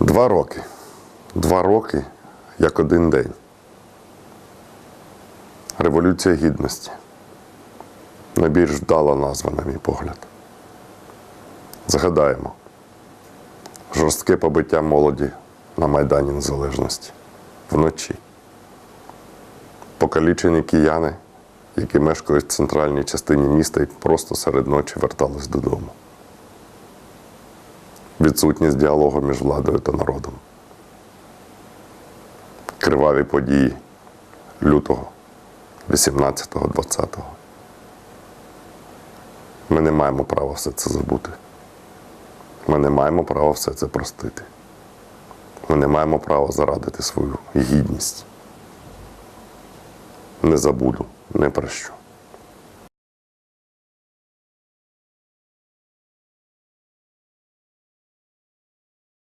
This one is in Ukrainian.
Два роки. Два роки як один день. Революція гідності. Найбільш вдала назва, на мій погляд. Згадаємо жорстке побиття молоді на Майдані Незалежності вночі. Покалічені кияни, які мешкали в центральній частині міста і просто серед ночі вертались додому. Відсутність діалогу між владою та народом. Криваві події лютого 18-20. Ми не маємо права все це забути. Ми не маємо права все це простити. Ми не маємо права зарадити свою гідність. Не забуду, не прощу.